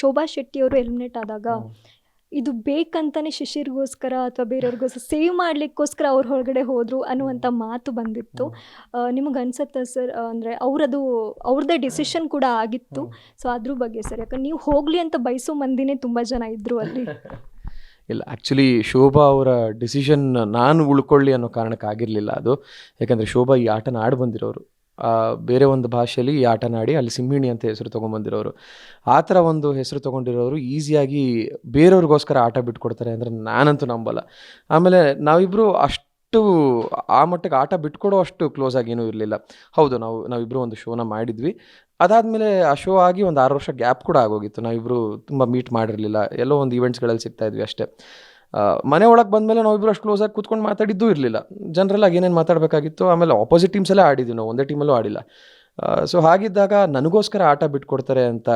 ಶೋಭಾ ಶೆಟ್ಟಿ ಅವರು ಎಲಿಮಿನೇಟ್ ಆದಾಗ ಇದು ಬೇಕಂತಾನೆ ಶಿಶಿರ್ಗೋಸ್ಕರ ಅಥವಾ ಬೇರೆಯವ್ರಿಗೋಸ್ಕರ ಸೇವ್ ಮಾಡ್ಲಿಕ್ಕೋಸ್ಕರ ಅವ್ರ ಹೊರಗಡೆ ಹೋದ್ರು ಅನ್ನುವಂಥ ಮಾತು ಬಂದಿತ್ತು. ನಿಮಗೆ ಅನ್ಸುತ್ತಾ ಸರ್ ಅಂದರೆ ಅವರದು ಅವ್ರದ್ದೇ ಡಿಸಿಷನ್ ಕೂಡ ಆಗಿತ್ತು. ಸೊ ಅದ್ರ ಬಗ್ಗೆ ಸರ್ ಯಾಕಂದ್ರೆ ನೀವು ಹೋಗ್ಲಿ ಅಂತ ಬಯಸೋ ಮಂದಿನೇ ತುಂಬ ಜನ ಇದ್ದರು ಅಲ್ಲಿ. ಇಲ್ಲ ಆ್ಯಕ್ಚುಲಿ ಶೋಭಾ ಅವರ ಡಿಸಿಷನ್ ನಾನು ಉಳ್ಕೊಳ್ಳಿ ಅನ್ನೋ ಕಾರಣಕ್ಕೆ ಆಗಿರಲಿಲ್ಲ ಅದು. ಯಾಕಂದರೆ ಶೋಭಾ ಈ ಆಟನ ಆಡಿ ಬಂದಿರೋರು. ಬೇರೆ ಒಂದು ಭಾಷೆಯಲ್ಲಿ ಈ ಆಟನಾಡಿ ಅಲ್ಲಿ ಸಿಂಹಿಣಿ ಅಂತ ಹೆಸರು ತೊಗೊಂಬಂದಿರೋರು ಆ ಥರ ಒಂದು ಹೆಸರು ತೊಗೊಂಡಿರೋರು ಈಸಿಯಾಗಿ ಬೇರೆಯವ್ರಿಗೋಸ್ಕರ ಆಟ ಬಿಟ್ಕೊಡ್ತಾರೆ ಅಂದರೆ ನಾನಂತೂ ನಂಬಲ್ಲ. ಆಮೇಲೆ ನಾವಿಬ್ಬರು ಅಷ್ಟು ಆ ಮಟ್ಟಿಗೆ ಆಟ ಬಿಟ್ಕೊಡೋ ಅಷ್ಟು ಕ್ಲೋಸ್ ಆಗಿ ಏನೂ ಇರಲಿಲ್ಲ. ಹೌದು, ನಾವು ನಾವಿಬ್ಬರು ಒಂದು ಶೋನ ಮಾಡಿದ್ವಿ. ಅದಾದಮೇಲೆ ಆ ಶೋ ಆಗಿ ಒಂದು ಆರು ವರ್ಷ ಗ್ಯಾಪ್ ಕೂಡ ಆಗೋಗಿತ್ತು. ನಾವಿಬ್ಬರು ತುಂಬ ಮೀಟ್ ಮಾಡಿರಲಿಲ್ಲ. ಎಲ್ಲೋ ಒಂದು ಈವೆಂಟ್ಸ್ಗಳಲ್ಲಿ ಸಿಗ್ತಾಯಿದ್ವಿ ಅಷ್ಟೇ. ಮನೆ ಒಳಗೆ ಬಂದಮೇಲೆ ನಾವಿಬ್ಬರು ಅಷ್ಟು ಕ್ಲೋಸಾಗಿ ಕೂತ್ಕೊಂಡು ಮಾತಾಡಿದ್ದು ಇರಲಿಲ್ಲ. ಜನರಲ್ಲಾಗಿ ಏನೇನು ಮಾತಾಡಬೇಕಾಗಿತ್ತು, ಆಮೇಲೆ ಆಪೋಸಿಟ್ ಟೀಮ್ಸೆಲ್ಲ ಆಡಿದ್ವಿ ನಾವು, ಒಂದೇ ಟೀಮಲ್ಲೂ ಆಡಿಲ್ಲ. ಸೊ ಹಾಗಿದ್ದಾಗ ನನಗೋಸ್ಕರ ಆಟ ಬಿಟ್ಕೊಡ್ತಾರೆ ಅಂತ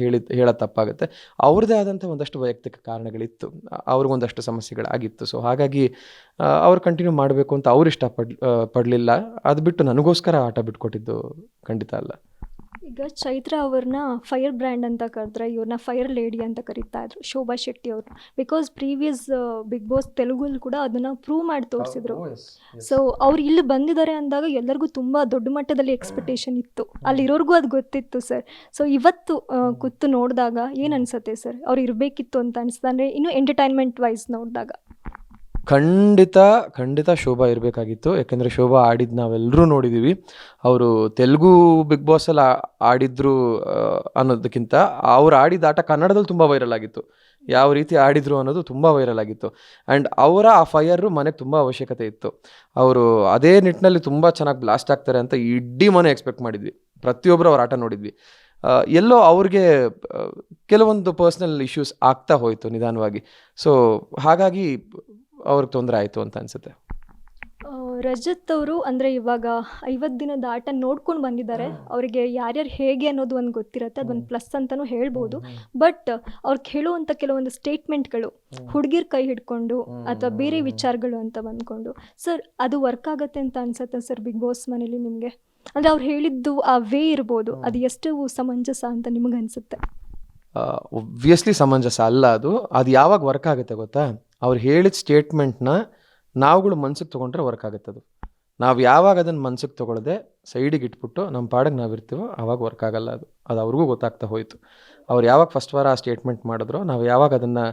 ಹೇಳಿದ ಹೇಳೋದು ತಪ್ಪಾಗುತ್ತೆ. ಅವ್ರದ್ದೇ ಆದಂಥ ಒಂದಷ್ಟು ವೈಯಕ್ತಿಕ ಕಾರಣಗಳಿತ್ತು. ಅವ್ರಿಗೊಂದಷ್ಟು ಸಮಸ್ಯೆಗಳಾಗಿತ್ತು. ಸೊ ಹಾಗಾಗಿ ಅವ್ರು ಕಂಟಿನ್ಯೂ ಮಾಡಬೇಕು ಅಂತ ಅವ್ರು ಇಷ್ಟಪಡ್ ಪಡ್ ಪಡಲಿಲ್ಲ. ಅದು ಬಿಟ್ಟು ನನಗೋಸ್ಕರ ಆಟ ಬಿಟ್ಕೊಟ್ಟಿದ್ದು ಖಂಡಿತ ಅಲ್ಲ. ಈಗ ಚೈತ್ರ ಅವ್ರನ್ನ ಫೈರ್ ಬ್ರ್ಯಾಂಡ್ ಅಂತ ಕರೆದ್ರೆ ಇವ್ರನ್ನ ಫೈರ್ ಲೇಡಿ ಅಂತ ಕರೀತಾ ಇದ್ರು ಶೋಭಾ ಶೆಟ್ಟಿ ಅವ್ರನ್ನ. ಬಿಕಾಸ್ ಪ್ರೀವಿಯಸ್ ಬಿಗ್ ಬಾಸ್ ತೆಲುಗಲ್ಲಿ ಕೂಡ ಅದನ್ನ ಪ್ರೂವ್ ಮಾಡಿ ತೋರಿಸಿದ್ರು. ಸೊ ಅವ್ರು ಇಲ್ಲಿ ಬಂದಿದ್ದಾರೆ ಅಂದಾಗ ಎಲ್ಲರಿಗೂ ತುಂಬ ದೊಡ್ಡ ಮಟ್ಟದಲ್ಲಿ ಎಕ್ಸ್ಪೆಕ್ಟೇಷನ್ ಇತ್ತು. ಅಲ್ಲಿರೋರ್ಗೂ ಅದು ಗೊತ್ತಿತ್ತು ಸರ್ ಸೊ ಇವತ್ತು ಕೂತು ನೋಡಿದಾಗ ಏನು ಅನ್ಸುತ್ತೆ ಸರ್ ಅವ್ರು ಇರಬೇಕಿತ್ತು ಅಂತ ಅನ್ಸುತ್ತೆ ಅಂದರೆ ಇನ್ನು ಎಂಟರ್ಟೈನ್ಮೆಂಟ್ ವೈಸ್ ನೋಡಿದಾಗ. ಖಂಡಿತ ಖಂಡಿತ ಶೋಭಾ ಇರಬೇಕಾಗಿತ್ತು. ಯಾಕೆಂದರೆ ಶೋಭಾ ಆಡಿದ್ದು ನಾವೆಲ್ಲರೂ ನೋಡಿದ್ದೀವಿ ಅವರು ತೆಲುಗು ಬಿಗ್ ಬಾಸಲ್ಲಿ ಆಡಿದ್ರು ಅನ್ನೋದಕ್ಕಿಂತ ಅವ್ರು ಆಡಿದ ಆಟ ಕನ್ನಡದಲ್ಲಿ ತುಂಬ ವೈರಲ್ ಆಗಿತ್ತು. ಯಾವ ರೀತಿ ಆಡಿದ್ರು ಅನ್ನೋದು ತುಂಬ ವೈರಲ್ ಆಗಿತ್ತು. ಆ್ಯಂಡ್ ಅವರ ಆ ಫೈಯರು ಮನೆಗೆ ತುಂಬ ಅವಶ್ಯಕತೆ ಇತ್ತು. ಅವರು ಅದೇ ನಿಟ್ಟಿನಲ್ಲಿ ತುಂಬ ಚೆನ್ನಾಗಿ ಬ್ಲಾಸ್ಟ್ ಆಗ್ತಾರೆ ಅಂತ ಇಡೀ ಮನೆ ಎಕ್ಸ್ಪೆಕ್ಟ್ ಮಾಡಿದ್ವಿ. ಪ್ರತಿಯೊಬ್ಬರು ಅವ್ರ ಆಟ ನೋಡಿದ್ವಿ. ಎಲ್ಲೋ ಅವ್ರಿಗೆ ಕೆಲವೊಂದು ಪರ್ಸ್ನಲ್ ಇಶ್ಯೂಸ್ ಆಗ್ತಾ ಹೋಯಿತು ನಿಧಾನವಾಗಿ. ಸೊ ಹಾಗಾಗಿ ಅವ್ರಿಗೆ ತೊಂದರೆ ಆಯಿತು ಅಂತ ಅನಿಸುತ್ತೆ. ರಜತ್ ಅವರು ಅಂದರೆ ಇವಾಗ ಐವತ್ತು ದಿನದ ಆಟ ನೋಡ್ಕೊಂಡು ಬಂದಿದ್ದಾರೆ. ಅವರಿಗೆ ಯಾರ್ಯಾರು ಹೇಗೆ ಅನ್ನೋದು ಒಂದು ಗೊತ್ತಿರುತ್ತೆ ಅದೊಂದು ಪ್ಲಸ್ ಅಂತಲೂ ಹೇಳ್ಬೋದು. ಬಟ್ ಅವ್ರು ಕೇಳುವಂಥ ಕೆಲವೊಂದು ಸ್ಟೇಟ್ಮೆಂಟ್ಗಳು ಹುಡುಗಿರ್ ಕೈ ಹಿಡ್ಕೊಂಡು ಅಥವಾ ಬೇರೆ ವಿಚಾರಗಳು ಅಂತ ಬಂದ್ಕೊಂಡು. ಸರ್ ಅದು ವರ್ಕ್ ಆಗುತ್ತೆ ಅಂತ ಅನ್ಸುತ್ತೆ ಸರ್ ಬಿಗ್ ಬಾಸ್ ಮನೇಲಿ ನಿಮಗೆ? ಅಂದರೆ ಅವ್ರು ಹೇಳಿದ್ದು ಆ ವೇ ಇರ್ಬೋದು ಅದು ಎಷ್ಟು ಸಮಂಜಸ ಅಂತ ನಿಮಗೆ ಅನಿಸುತ್ತೆ. ಒಬ್ವಿಯಸ್ಲಿ ಸಮಂಜಸ ಅಲ್ಲ ಅದು. ಅದು ಯಾವಾಗ ವರ್ಕ್ ಆಗುತ್ತೆ ಗೊತ್ತಾ? ಅವ್ರು ಹೇಳಿದ ಸ್ಟೇಟ್ಮೆಂಟ್ನ ನಾವುಗಳು ಮನ್ಸಿಗೆ ತೊಗೊಂಡ್ರೆ ವರ್ಕ್ ಆಗುತ್ತೆ ಅದು ನಾವು ಯಾವಾಗ ಅದನ್ನು ಮನ್ಸಿಗೆ ತೊಗೊಳ್ಳದೆ ಸೈಡಿಗೆ ಇಟ್ಬಿಟ್ಟು ನಮ್ಮ ಪಾಡಿಗೆ ನಾವು ಇರ್ತೀವೋ ಆವಾಗ ವರ್ಕ್ ಆಗಲ್ಲ ಅದು. ಅದು ಅವ್ರಿಗೂ ಗೊತ್ತಾಗ್ತಾ ಹೋಯಿತು. ಅವ್ರು ಯಾವಾಗ ಫಸ್ಟ್ ವಾರ ಆ ಸ್ಟೇಟ್ಮೆಂಟ್ ಮಾಡಿದ್ರೋ, ನಾವು ಯಾವಾಗ ಅದನ್ನು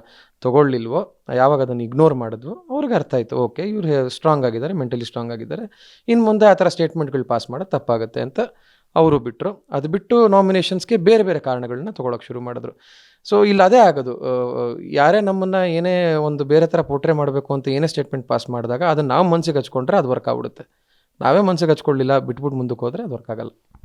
ತೊಗೊಳ್ಳಿಲ್ವೋ, ಯಾವಾಗ ಅದನ್ನು ಇಗ್ನೋರ್ ಮಾಡಿದ್ವೋ ಅವ್ರಿಗೆ ಅರ್ಥ ಆಯಿತು. ಓಕೆ, ಇವ್ರು ಸ್ಟ್ರಾಂಗ್ ಆಗಿದ್ದಾರೆ ಮೆಂಟಲಿ ಸ್ಟ್ರಾಂಗ್ ಆಗಿದ್ದಾರೆ. ಇನ್ನು ಮುಂದೆ ಆ ಥರ ಸ್ಟೇಟ್ಮೆಂಟ್ಗಳು ಪಾಸ್ ಮಾಡೋದು ತಪ್ಪಾಗುತ್ತೆ ಅಂತ ಅವರು ಬಿಟ್ಟರು ಅದು ಬಿಟ್ಟು ನಾಮಿನೇಷನ್ಸ್ಗೆ ಬೇರೆ ಬೇರೆ ಕಾರಣಗಳನ್ನ ತೊಗೊಳಕ್ಕೆ ಶುರು ಮಾಡಿದ್ರು. ಸೊ ಇಲ್ಲಿ ಅದೇ ಆಗೋದು. ಯಾರೇ ನಮ್ಮನ್ನು ಏನೇ ಒಂದು ಬೇರೆ ಥರ ಪೋಟ್ರೆ ಮಾಡಬೇಕು ಅಂತ ಏನೇ ಸ್ಟೇಟ್ಮೆಂಟ್ ಪಾಸ್ ಮಾಡಿದಾಗ ಅದನ್ನು ನಾವು ಮನಸ್ಸಿಗೆ ಹಚ್ಕೊಂಡ್ರೆ ಅದು ವರ್ಕ್ ಆಗ್ಬಿಡುತ್ತೆ. ನಾವೇ ಮನಸ್ಸಿಗೆ ಹಚ್ಕೊಳ್ಳಿಲ್ಲ ಬಿಟ್ಬಿಟ್ಟು ಮುಂದಕ್ಕೆ ಹೋದರೆ ಅದು ವರ್ಕ್ ಆಗಲ್ಲ.